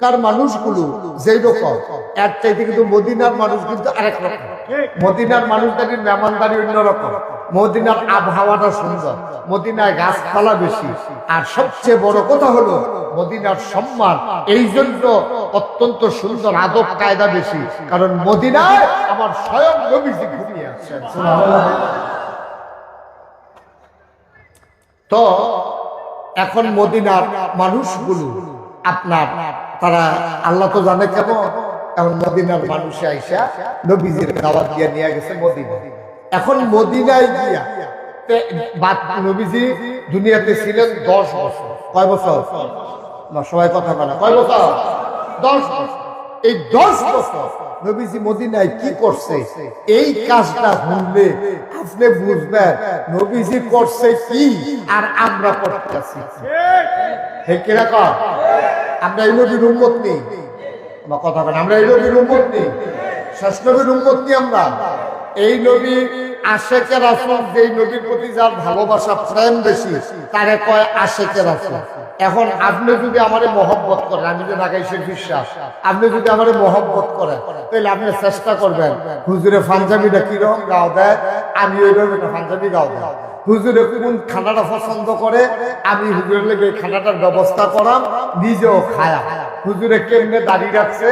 কার মানুষগুলো যেই রকম এর চাইতে কিন্তু মদিনার মানুষ কিন্তু আরেক রকম। মদিনার মানুষদারি মেহমানদারি অন্যরকম। মদিনার আবহাওয়াটা সুন্দর মদিনায় গাছপালা বেশি। আর সবচেয়ে বড় কথা হলো মদিনার সম্মান এই জন্য অত্যন্ত সুন্দর আদব কায়দা বেশি। কারণ মদিনায় আমার স্বয়ং নবীজি ঘুমিয়ে আছেন। তো এখন মদিনার মানুষগুলো আপনার তারা আল্লাহ তো জানে কেমন এখন মদিনার মানুষে আইসা নবীজির দাওয়াত দিয়ে নিয়ে গেছে মদিনা। এখন মদিনায় গিয়া নবীজি দুনিয়াতে ছিলেন দশ বছর। কয় বছর? না সবাই কথা বলা কয় বছর? দশ বছর। এই দশ বছর নবীজি মদিনায় কি করছে? এই কাজটা শুনলে আপনি বুঝবেন নবীজি করছে কি আর আমরা করতেছি ঠিক। কীরকম আমরা এই নবীর উন্মত নেই। আমার কথা বলেন, আমরা এই নবীর উন্মত নেই। শেষ নবীর উন্মত নেই আমরা। এই নবী আশেকে রাসুল যেই নবীর প্রতি যার ভালোবাসা, প্রেম বেশি, তারে কয় আশেকে রাসুল এখন আপনি যদি আমারে মহব্বত করেন, আমি যে নাগাইশের বিশ্বাস, আপনি যদি আমারে মহব্বত করেন তাহলে আপনি চেষ্টা করবেন। হুজুরে পাঞ্জাবিটা কীরকম গাও দেয়? আমি ওইরকম পাঞ্জাবি গাও দেয়। হুজুরে কোন খানাটা পছন্দ করে, আমি হুজুরের লেগে খানাটার ব্যবস্থা করাম, নিজেও খায়া হুজুরে কেমনে দাঁড়িয়ে রাখছে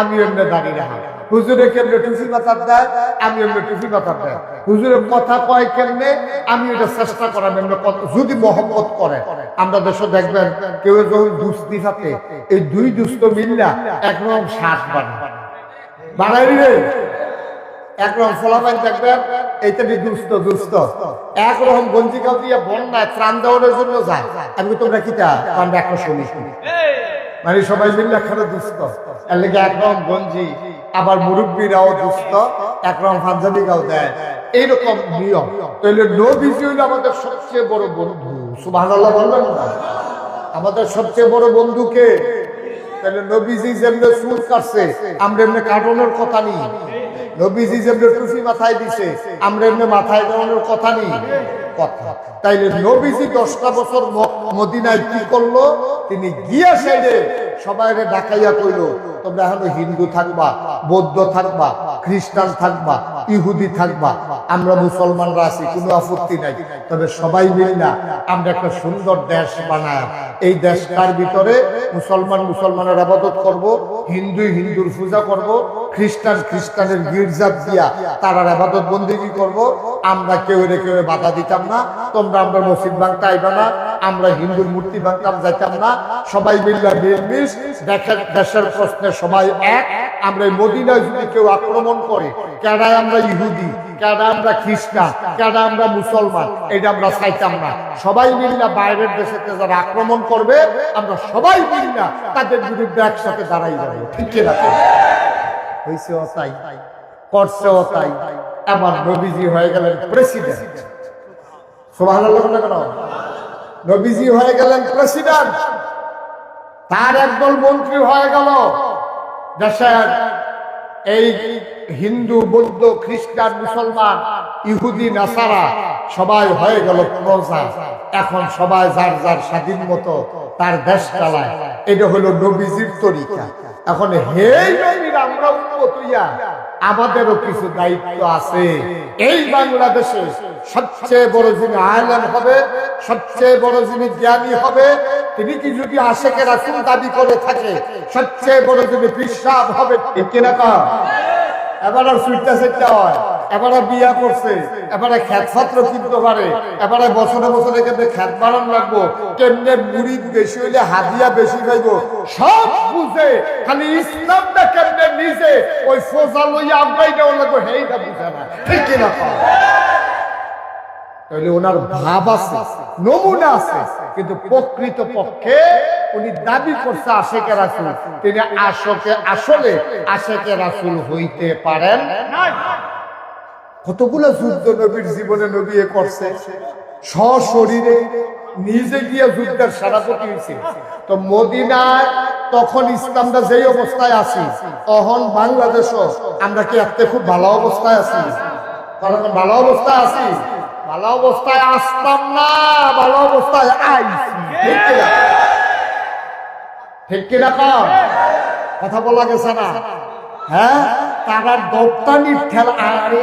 আমি এমনি দাঁড়িয়ে রাখা। হুজুরে কেমনে টুফি মাথার দেয় আমি এমনি টুফি মাথার দেয়। হুজুরে কথা কয় কেমনে আমি এটা চেষ্টা করাম এমনি যদি মহব্বত করে। আমরা দেশে দেখবেন, কেউ যখন দুস্তি থাকে, এই দুই দুস্থ মিল্লা একরকম শ্বাস বানায় বানাই রে। একরকম ফলাফল দেখবেন এইটা একরকম দিয়ে বন্যায় ত্রাণ জন্য যায় আমি তোমরা শুনি। মানে সবাই এর লেগে একরকম গঞ্জি, আবার মুরব্বীরাও দুস্থ একরকম দেয়। এইরকম নিয়ম। তাহলে নবীজি হইল আমাদের সবচেয়ে বড় বন্ধু। সুবাহ বলবেন না? আমাদের সবচেয়ে বড় বন্ধুকে তাহলে নবীজি যেমনি চুল কাটছে, আমরা এমনি কাটানোর কথা নেই। মাথায় দিছে। মাথায় কথা নেই। কথা। তাইলে নবীজি দশটা বছর মদিনায় কি করল? তিনি গিয়া সাইডে সবাই ডাকাইয়া কইল, তোমরা এখন হিন্দু থাকবা, বৌদ্ধ থাকবা, খ্রিস্টান থাকবা, ইহুদি থাকবা, আমরা মুসলমানরা আছি, কোনো আপত্তি নাই। তবে সবাই মিল না, আমরা একটা সুন্দর দেশ বানায় এই দেশটার ভিতরে মুসলমান মুসলমানের আবাদত করব, হিন্দু হিন্দুর পূজা করব, খ্রিস্টান খ্রিস্টানের গির্জা দিয়া তার আবাদত বন্দিগি করব। আমরা কেউ রে কেউ বাধা দিতাম না, তোমরা আমরা মসজিদ ভাঙতে আইবা না আমরা হিন্দুর মূর্তি ভাঙতাম, যাইতাম না। সবাই মিল্লা মিলমিশ। দেখেন, দেশের প্রশ্নে সবাই এক। আমরা এই মদিনায় যদি কেউ আক্রমণ করে, কেডায় আমরা ইহুদি কিনা? প্রেসিডেন্ট। সোভান কেন? নবীজি হয়ে গেলেন প্রেসিডেন্ট। তার একদল মন্ত্রী হয়ে গেল। দেশের এই হিন্দু, বৌদ্ধ, খ্রিস্টান, মুসলমান, ইহুদি, নাসারা সবাই হয়ে গেল প্রজা। এখন সবাই যার যার স্বাধীন মতো তার দেশ চালায়। এটা হলো নবীজির তরিকা। এখন হে আমরা উন্নত হইয়া আমাদেরও কিছু দায়িত্ব আছে। এই বাংলাদেশে সবচেয়ে বড় যিনি আয়লান হবে, সবচেয়ে বড় যিনি জ্ঞানী হবে, তিনি কি যদি আশেকে রাসুল দাবি করে থাকে, সবচেয়ে বড় যিনি বিশ্বাস হবে এবার আর সুইটটা সেটটা হয়। এবারে বিয়া করছে, এবারে খ্যাত ছাত্র কিনতে পারে, এবারে বছরে বছরে খ্যাত বাড়ান লাগবো, কেমনে মুড়ি বেশি হইলে বেশি খাইবো, সব বুঝে, খালি ইসলামটা কেমনে নিজে, ওই লইয়া লাগবো বুঝে না, ঠিক কিনা তাহলে ওনার ভাব আছে, নমুনা আছে, কিন্তু প্রকৃত পক্ষে উনি দাবি করছে আশেকে রাসুল, তিনি আসকে আসলে আশেকে রাসুল হইতে পারেন কতগুলো যুদ্ধ নবীর জীবনে নবী করছে? সশরীরে নিজে গিয়ে যুদ্ধের সেনাপতি হয়েছে তো মদিনায় তখন ইসলামটা যেই অবস্থায় আছি, তখন বাংলাদেশও আমরা কি একটা খুব ভালো অবস্থায় আছি? ভালো অবস্থায় আছি? ভালো অবস্থায় আসতাম না, ভালো অবস্থায় আইছি। ঠিক কিনা? ঠিক কম কথা বলা গেছে না? হ্যাঁ? তারা দপ্তানির খেলা আরে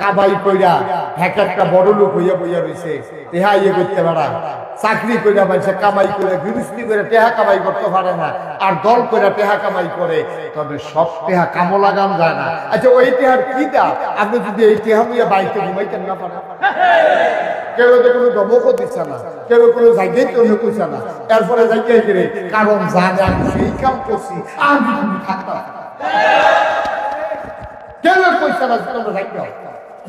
কাবাই কইরা এক একটা বড় লোক হইয়া বইয়া রইছে তেহা ইয়ে করতে চাকরি কইরা পাইছে কামাই করে, গৃহস্থী করে টেহা কামাই করতে পারে না, আর দল টেহা কামাই করে, তবে সব টেহা কামো লাগান যায় না। আচ্ছা ওই টেহার কি আপনি যদি এই টেহা বাড়িতে না কেউ তো কোনো দমকও দিচ্ছে না, কেউ কোনো জায়গায় না। এরপরে জায়গায় কারণ জানে সেই কাম করছি, আমি থাকতাম। কেউ কইছে না তোমরা হবে।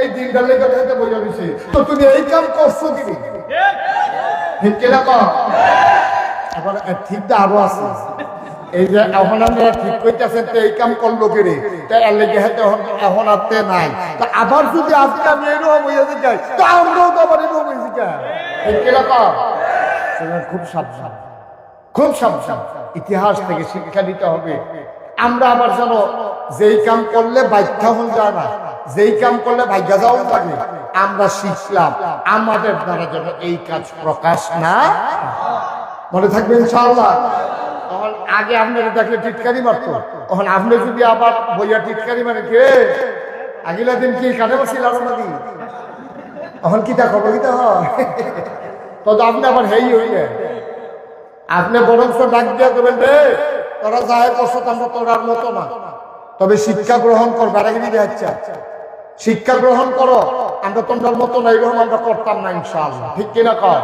এই দিনটা লেগে থাকতে বইয়া রইছে তো তুমি এই কাম করছ কি? ঠিক কিনা ঠিকটা আরও আছে। এই যে এখন ঠিক করতেছেন তো এই কাম করল রে? আর এখন এখন আতে নাই। তা আবার যদি আজকে আমি এরকম যেতে তো আমরাও তো আবার এরকম খুব সাবধান। খুব সাবধান। ইতিহাস থেকে শিক্ষা নিতে হবে। আমরা আবার যেন যেই কাম করলে বাধ্য হন যায় না। যেই কাম করলে ভাগ্য যাও লাগে আমরা শিখলাম, আমাদের দ্বারা যেন এই কাজ প্রকাশ না মনে থাকবে ইনশাআল্লাহ? আগে আপনারা দেখলে টিটকারি মারতো। তখন আপনি যদি আবার বইয়া টিটকারি মানে কে? আগিলা দিন কি কানে বসিল আরও নাকি? তখন কি তা খবর কিতা হয়? তখন আপনি আবার হেই হইলে। আপনি বরং ডাক দিয়া দেবেন রে তোরা যাই করছ আমরা তোরার মতো না। তবে শিক্ষা গ্রহণ কর বেড়াগিরি যাচ্ছে শিক্ষা গ্রহণ করো, আমরা তোমার মতো না এরকম আমরা করতাম না ইনশাআল্লাহ। ঠিক কিনা কর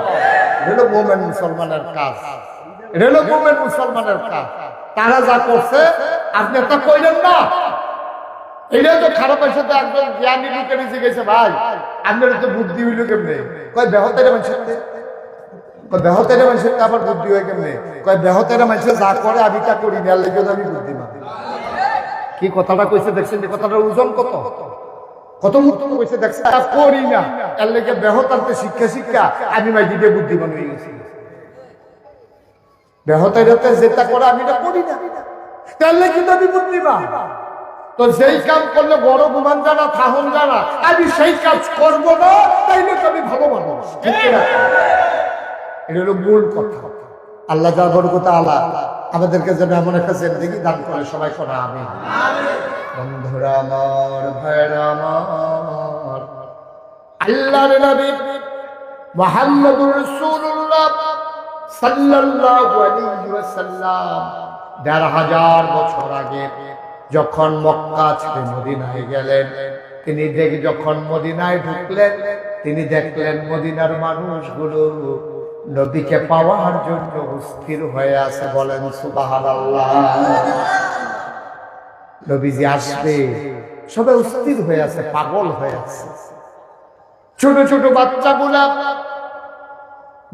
মোমেন মুসলমানের কাজ। মুসলমানের তারা গেছে, ভাই কয় বেহতের বেহতের বুদ্ধি হয় কয় বেহতের যা করে, আমি তা করি না লেগে আমি বুদ্ধিমান। কি কথাটা কইছে দেখছেন? কথাটার ওজন কত? কত উত্তম কইছে দেখছেন? তা করি না। এর লেগে বেহতারতে শিক্ষা শিক্ষা। আমি মাই দিতে বুদ্ধিমান হয়ে গেছি। বেহতের যেটা করে, আমি এটা করি না। তার লেগে তো আমি বুদ্ধিমান। তো যেই কাম করলে বড় গুমান জানা, থাহন জানা, আমি সেই কাজ করব না, তাইলে তো আমি ভালো মানুষ? এটা হলো মূল কথা। আল্লাহ যা বরকত আলা আমাদেরকে যেন এমন একটা জিন্দগি দান করে সবাই করে আমি বন্ধুরা আমার, ভাইরা আমার, আল্লাহর নবী মুহাম্মদুর রাসূলুল্লাহ সাল্লাল্লাহু আলাইহি ওয়াসাল্লাম দেড় হাজার বছর আগে যখন মক্কা ছেড়ে মদিনায় গেলেন, তিনি দেখ যখন মদিনায় ঢুকলেন, তিনি দেখলেন মদিনার মানুষগুলো নবীকে পাওয়ার জন্য স্থির হয়ে আছে বলেন সুবহানাল্লাহ। নবীজি আসবে, সবাই স্থির হয়ে আছে, পাগল হয়ে আছে। ছোট ছোট বাচ্চাগুলা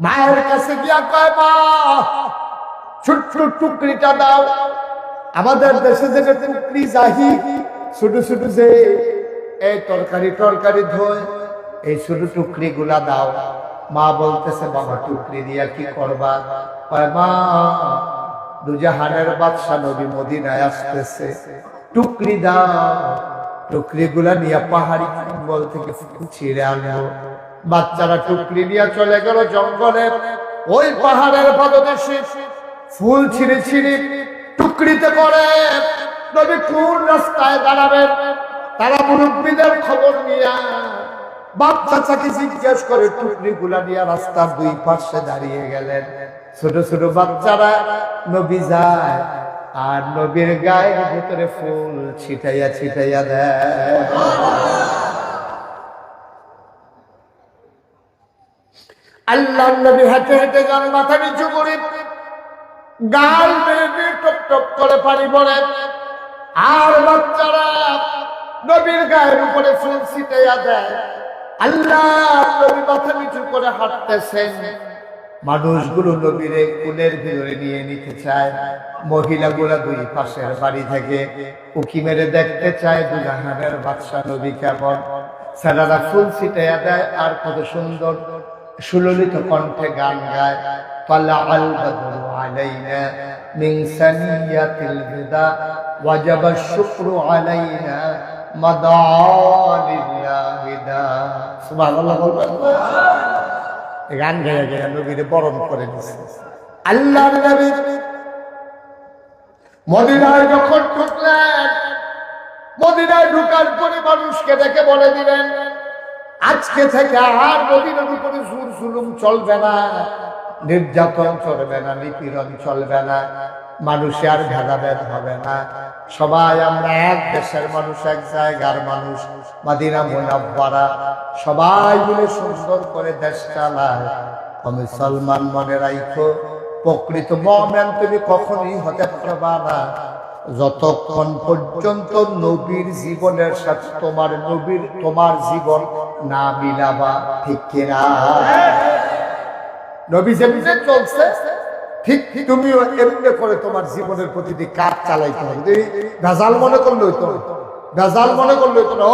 মায়ের কাছে গিয়া কয়, মা ছোট্ট টুকরিটা দাও। আমাদের দেশে যে টুকরি জাহি ছোট ছোট যে, এই তরকারি টরকারি ধোয়, এই ছোট টুকরি গুলা দাও। মা বলতেছে, বাবা, টুকরি দিয়া কি করবা? মা, দুজাহানের বাদশা নবী মদিনায় আসতেছে। টুকরি দাও টুকরি গুলা নিয়ে পাহাড়ি জঙ্গল থেকে ছিঁড়ে আনব। বাচ্চারা টুকরি নিয়ে চলে গেল জঙ্গলে। ওই পাহাড়ের পাদদেশে ফুল ছিঁড়ে ছিঁড়ে টুকরিতে করে নবী কোন রাস্তায় দাঁড়াবেন? তারা মুরব্বীদের খবর নিয়ে বাপ চাচাকে জিজ্ঞেস করে টুকরি গুলা নিয়ে রাস্তার দুই পাশে দাঁড়িয়ে গেলেন। ছোট ছোট বাচ্চারা নবী যায়, আর নবীর গায়ের ভিতরে ফুল ছিটাইয়া ছিটাইয়া দেয়। আল্লাহ নবী হেঁটে হেঁটে যান, মাথা নিচু করে গাল বেড়ে টপ টপ করে পানি পড়ে। আর বাচ্চারা নবীর গায়ের উপরে ফুল ছিটাইয়া দেয়। আল্লাহ নবী মাথা নিচু করে হাঁটতেছেন। মানুষগুলো নবীরে কুলের ভিতরে নিয়ে নিতে চায়। মহিলাগুলা দুই পাশের বাড়ি থেকে উকি মেরে দেখতে চায় দুজাহানের বাদশাহ নবী কেমন। স্যারারা ফুল ছিটাইয়া দেয় আর কত সুন্দর সুললিত কণ্ঠে গান গায়। পাল্লা আল আলাইনা মিং সানিয়াতিল বিদা ওয়াজাবা শুক্রু আলাইনা। গান গাইয়া গাইয়া নবীরে বরণ করে দিচ্ছে আল্লাহ নবীর মদিনায় যখন ঢুকলেন মদিনায় ঢুকার পরে মানুষকে দেখে বলে দিলেন আজকে থেকে আর নদীর উপরে জুর জুলুম চলবে না নির্যাতন চলবে না নিপীড়ন চলবে না। মানুষে আর ভেদাভেদ হবে না। সবাই আমরা এক দেশের মানুষ, এক জায়গার মানুষ, মাদিনা মোনাব্বারা। সবাই মিলে সুন্দর করে দেশ চালায়। আমি সলমান মনে রাখো প্রকৃত মমেন তুমি কখনই হতে পারবা না। যতক্ষণ পর্যন্ত নবীর জীবনের সাথে তোমার নবীর, তোমার জীবন না মিলাবা, ঠিক কিনা? নবী যেমনি চলছে ঠিক তুমিও এমনি করে তোমার জীবনের প্রতিটি কাজ চালাইতে হবে ভেজাল মনে করলে না। ভেজাল মনে করলে না